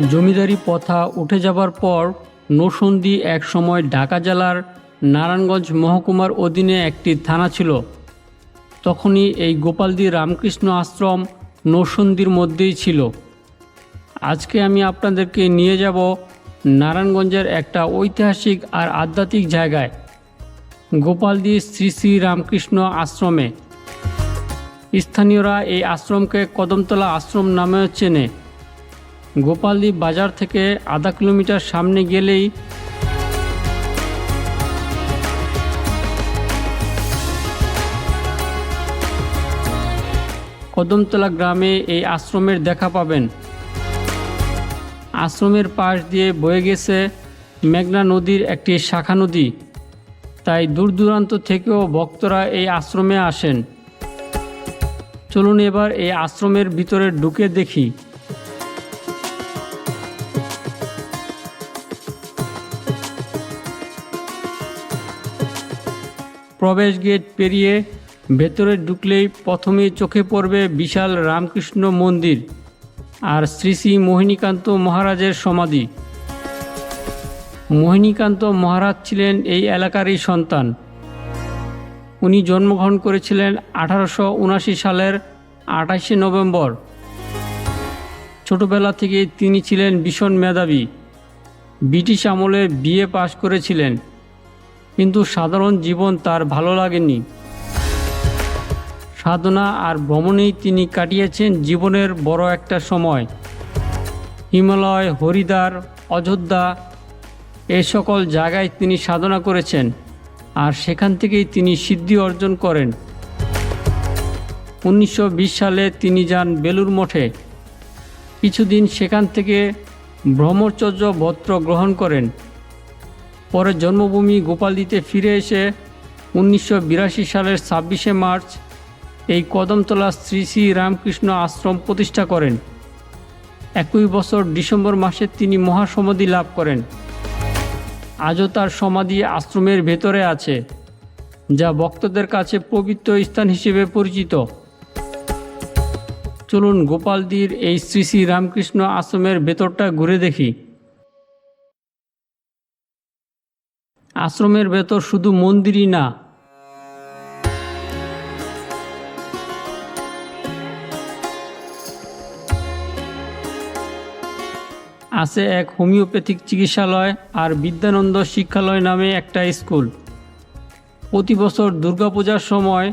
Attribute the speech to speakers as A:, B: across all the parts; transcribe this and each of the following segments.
A: জমিদারি প্রথা উঠে যাবার পর নৌসন্দি একসময় ঢাকা জেলার নারায়ণগঞ্জ মহকুমার অধীনে একটি থানা ছিল। তখনই এই গোপালদি রামকৃষ্ণ আশ্রম নৌসন্দির মধ্যেই ছিল। আজকে আমি আপনাদেরকে নিয়ে যাব নারায়ণগঞ্জের একটা ঐতিহাসিক আর আধ্যাত্মিক জায়গায়, গোপালদি শ্রী শ্রী রামকৃষ্ণ আশ্রমে। স্থানীয়রা এই আশ্রমকে কদমতলা আশ্রম নামেও চেনে। গোপালদি বাজার থেকে আধা কিলোমিটার সামনে গেলেই কদমতলা গ্রামে এই আশ্রমের দেখা পাবেন। আশ্রমের পাশ দিয়ে বয়ে গেছে মেঘনা নদীর একটি শাখা নদী। তাই দূর দূরান্ত থেকেও ভক্তরা এই আশ্রমে আসেন। চলুন এবার এই আশ্রমের ভিতরে ঢুকে দেখি। প্রবেশ গেট পেরিয়ে ভেতরে ঢুকলেই প্রথমে চোখে পড়বে বিশাল রামকৃষ্ণ মন্দির আর শ্রী শ্রী মোহিনীকান্ত মহারাজের সমাধি। মোহিনীকান্ত মহারাজ ছিলেন এই এলাকারই সন্তান। উনি জন্মগ্রহণ করেছিলেন আঠারোশো সালের আঠাশে নভেম্বর। ছোটবেলা থেকে তিনি ছিলেন ভীষণ মেধাবী। ব্রিটিশ আমলে বিএ পাশ করেছিলেন। কিন্তু সাধারণ জীবন তার ভালো লাগেনি। সাধনা আর ভ্রমণেই তিনি কাটিয়েছেন জীবনের বড় একটা সময়। হিমালয়, হরিদ্বার, অযোধ্যা এ সকল জায়গায় তিনি সাধনা করেছেন আর সেখান থেকেই তিনি সিদ্ধি অর্জন করেন। উনিশশো বিশ সালে তিনি যান বেলুর মঠে। কিছুদিন সেখান থেকে ব্রহ্মচর্য বস্ত্র গ্রহণ করেন। পরে জন্মভূমি গোপালদিতে ফিরে এসে উনিশশো বিরাশি সালের ছাব্বিশে মার্চ এই কদমতলা শ্রী শ্রী রামকৃষ্ণ আশ্রম প্রতিষ্ঠা করেন। একই বছর ডিসেম্বর মাসে তিনি মহাসমাধি লাভ করেন। আজও তার সমাধি আশ্রমের ভেতরে আছে, যা ভক্তদের কাছে পবিত্র স্থান হিসেবে পরিচিত। চলুন গোপালদির এই শ্রী শ্রী রামকৃষ্ণ আশ্রমের ভেতরটা ঘুরে দেখি। আশ্রমের ভেতর শুধু মন্দিরই না। আছে এক হোমিওপ্যাথিক চিকিৎসালয় আর বিদ্যানন্দ শিক্ষালয় নামে একটা স্কুল। প্রতি বছর দুর্গাপূজার সময়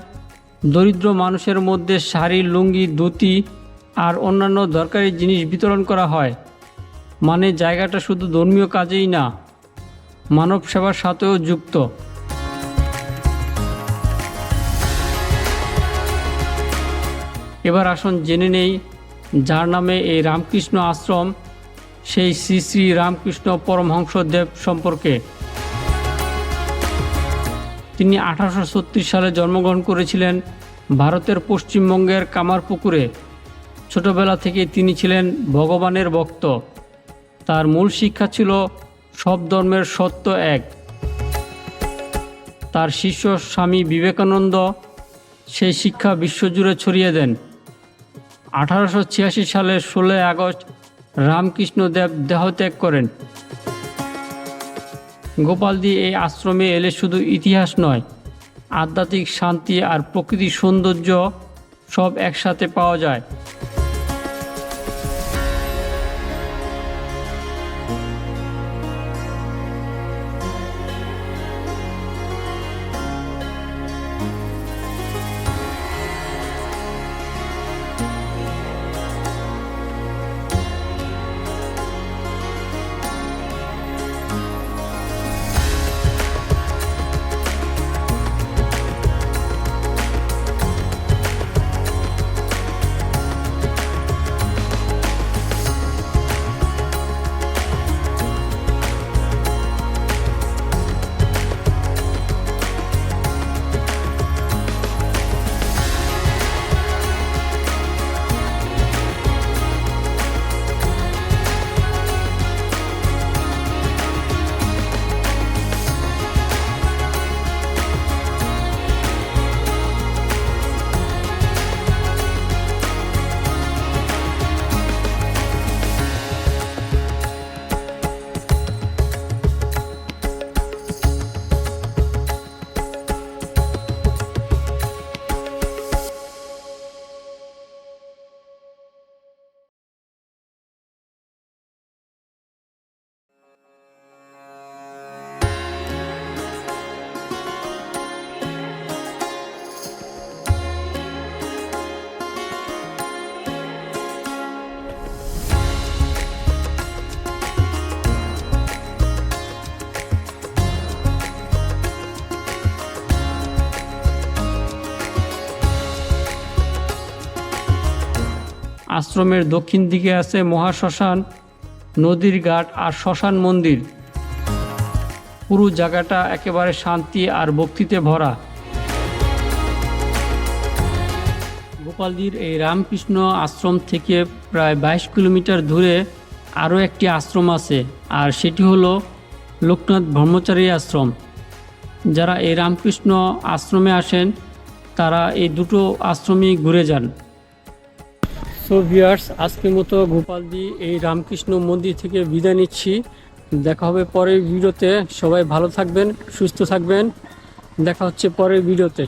A: দরিদ্র মানুষের মধ্যে শাড়ি, লুঙ্গি, ধুতি আর অন্যান্য দরকারি জিনিস বিতরণ করা হয়। মানে জায়গাটা শুধু ধর্মীয় কাজেই না মানব সেবার সাথেও যুক্ত। এবার আসুন জেনে নেই, যার নামে এই রামকৃষ্ণ আশ্রম, সেই শ্রী শ্রী রামকৃষ্ণ পরমহংসদেব সম্পর্কে। তিনি আঠারোশো ছত্রিশ সালে জন্মগ্রহণ করেছিলেন ভারতের পশ্চিমবঙ্গের কামারপুকুরে। ছোটবেলা থেকে তিনি ছিলেন ভগবানের ভক্ত। তার মূল শিক্ষা ছিল সব ধর্মের সত্য এক। তার শিষ্য স্বামী বিবেকানন্দ সেই শিক্ষা বিশ্বজুড়ে ছড়িয়ে দেন। আঠারোশো ছিয়াশি সালের ষোলোই আগস্ট রামকৃষ্ণদেব দেহত্যাগ করেন। গোপালদি এই আশ্রমে এলে শুধু ইতিহাস নয়, আধ্যাত্মিক শান্তি আর প্রকৃতির সৌন্দর্য সব একসাথে পাওয়া যায়। আশ্রমের দক্ষিণ দিকে আছে মহাশ্মশান, নদীর ঘাট আর শ্মশান মন্দির। পুরো জায়গাটা একেবারে শান্তি আর ভক্তিতে ভরা। গোপালদির এই রামকৃষ্ণ আশ্রম থেকে প্রায় বাইশ কিলোমিটার দূরে আরও একটি আশ্রম আছে, আর সেটি হলো লোকনাথ ব্রহ্মচারী আশ্রম। যারা এই রামকৃষ্ণ আশ্রমে আসেন, তারা এই দুটো আশ্রমেই ঘুরে যান। সো ভিউয়ার্স আজকের মতো গোপালদি এই রামকৃষ্ণ মন্দির থেকে বিদায় নিচ্ছি। দেখা হবে পরের ভিডিওতে। সবাই ভালো থাকবেন, সুস্থ থাকবেন। দেখা হচ্ছে পরের ভিডিওতে।